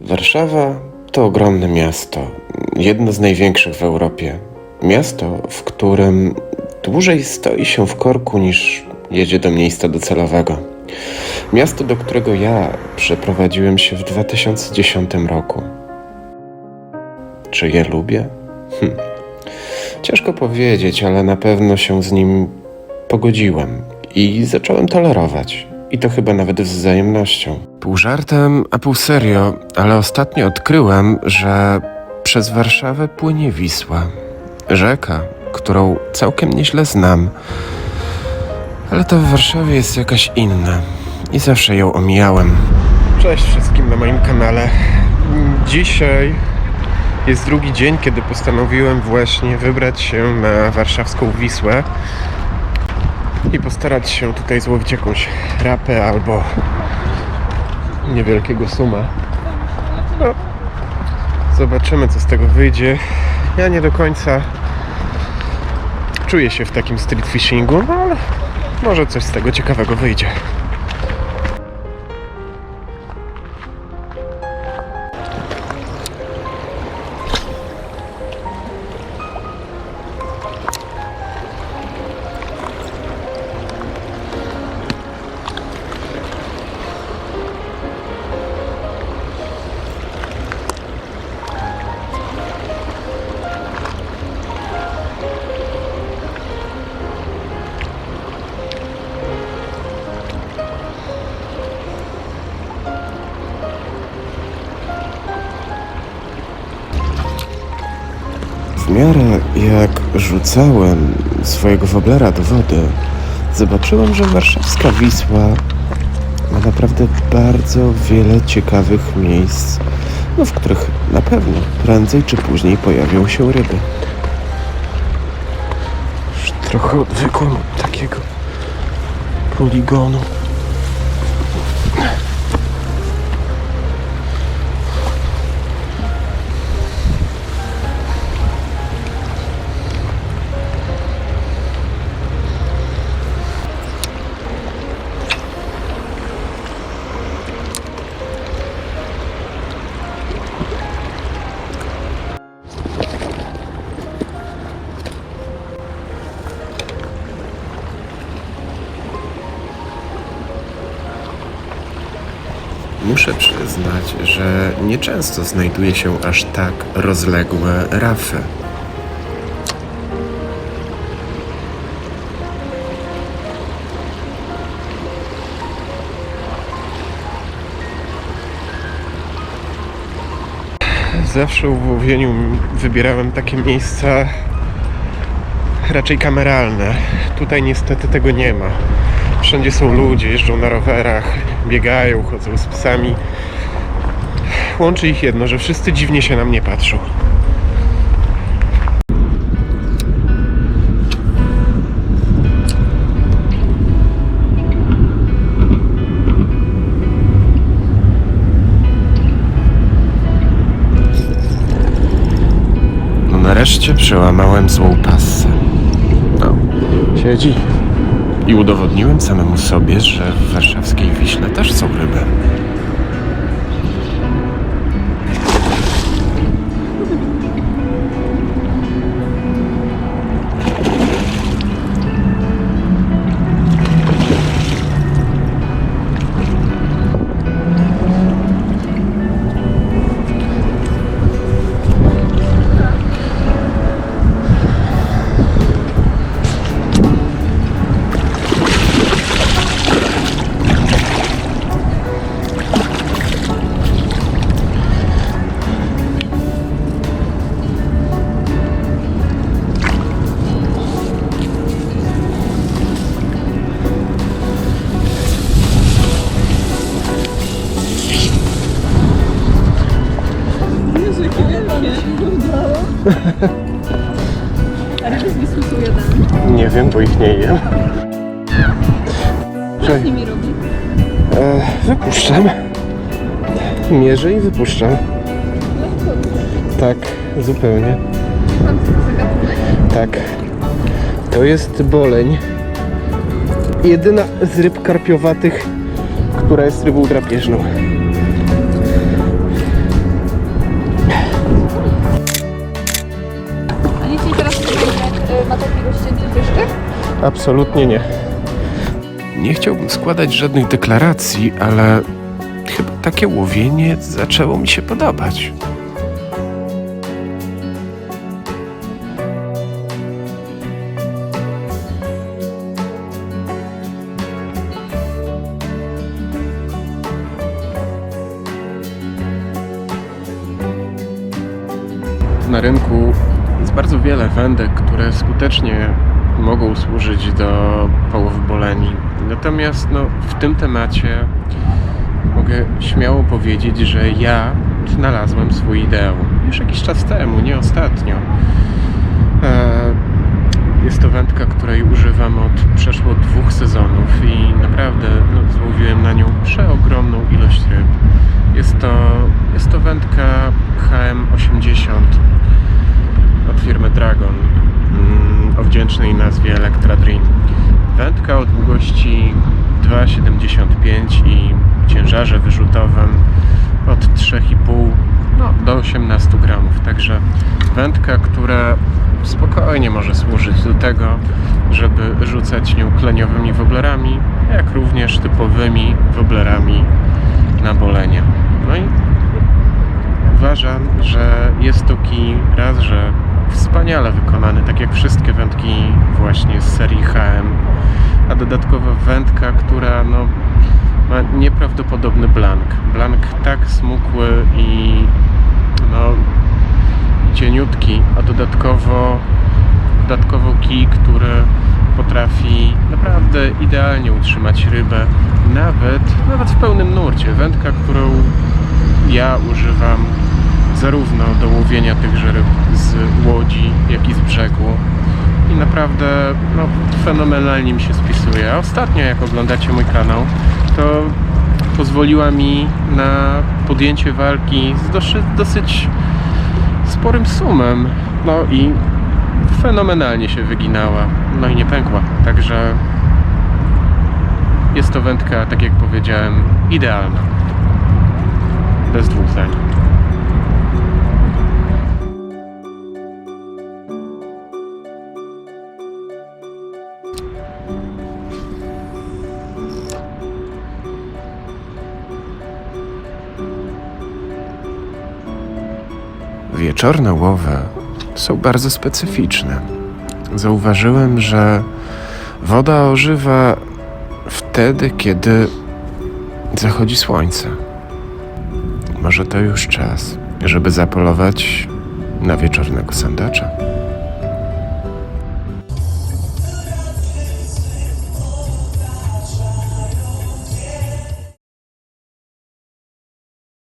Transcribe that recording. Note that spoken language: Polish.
Warszawa to ogromne miasto, jedno z największych w Europie. Miasto, w którym dłużej stoi się w korku niż jedzie do miejsca docelowego. Miasto, do którego ja przeprowadziłem się w 2010 roku. Czy je lubię? Hm. Ciężko powiedzieć, ale na pewno się z nim pogodziłem i zacząłem tolerować. I to chyba nawet z wzajemnością. Pół żartem, a pół serio, ale ostatnio odkryłem, że przez Warszawę płynie Wisła. Rzeka, którą całkiem nieźle znam. Ale ta w Warszawie jest jakaś inna i zawsze ją omijałem. Cześć wszystkim na moim kanale. Dzisiaj jest drugi dzień, kiedy postanowiłem właśnie wybrać się na warszawską Wisłę i postarać się tutaj złowić jakąś rapę albo niewielkiego suma. No, zobaczymy, co z tego wyjdzie. Ja nie do końca czuję się w takim street fishingu, no ale może coś z tego ciekawego wyjdzie. Miarę jak rzucałem swojego woblera do wody, zobaczyłem, że warszawska Wisła ma naprawdę bardzo wiele ciekawych miejsc, no, w których na pewno prędzej czy później pojawią się ryby. Już trochę odwykłem od takiego poligonu. Muszę przyznać, że nieczęsto znajduje się aż tak rozległe rafy. Zawsze w łowieniu wybierałem takie miejsca raczej kameralne. Tutaj niestety tego nie ma. Wszędzie są ludzie, jeżdżą na rowerach, biegają, chodzą z psami. Łączy ich jedno, że wszyscy dziwnie się na mnie patrzą. No nareszcie przełamałem złą pasę. No, siedzi. I udowodniłem samemu sobie, że w warszawskiej Wiśle też są ryby. A ryby z Wisły są jadane. Nie wiem, bo ich nie jem. Co z nimi robi? E, wypuszczam. Mierzę i wypuszczam. Tak, zupełnie. Pan co to za gatunek? Tak. To jest boleń. Jedyna z ryb karpiowatych, która jest rybą drapieżną. Absolutnie nie. Nie chciałbym składać żadnych deklaracji, ale chyba takie łowienie zaczęło mi się podobać. Na rynku jest bardzo wiele wędek, które skutecznie mogą służyć do połowy boleni. Natomiast no, w tym temacie mogę śmiało powiedzieć, że ja znalazłem swój ideał. Już jakiś czas temu, nie ostatnio. E, Jest to wędka, której używam od przeszło dwóch sezonów i naprawdę no, złowiłem na nią przeogromną ilość ryb. Jest to, jest to wędka HM80 od firmy Dragon o wdzięcznej nazwie Electra Dream. Wędka o długości 2,75 i ciężarze wyrzutowym od 3,5 no, do 18 gramów. Także wędka, która spokojnie może służyć do tego, żeby rzucać nią kleniowymi woblerami, jak również typowymi woblerami na bolenie. No i uważam, że jest to kij raz, że wspaniale wykonany, tak jak wszystkie wędki właśnie z serii HM, a dodatkowo wędka, która no, ma nieprawdopodobny blank. Blank tak smukły i no, cieniutki, a dodatkowo dodatkowo kij, który potrafi naprawdę idealnie utrzymać rybę, nawet, nawet w pełnym nurcie. Wędka, którą ja używam zarówno do łowienia tychże ryb z łodzi, jak i z brzegu. I naprawdę no, fenomenalnie mi się spisuje. A ostatnio, jak oglądacie mój kanał, to pozwoliła mi na podjęcie walki z dosyć, dosyć sporym sumem. No i fenomenalnie się wyginała. No i nie pękła. Także jest to wędka, tak jak powiedziałem, idealna. Bez dwóch zdań. Wieczorne łowy są bardzo specyficzne. Zauważyłem, że woda ożywa wtedy, kiedy zachodzi słońce. Może to już czas, żeby zapolować na wieczornego sandacza.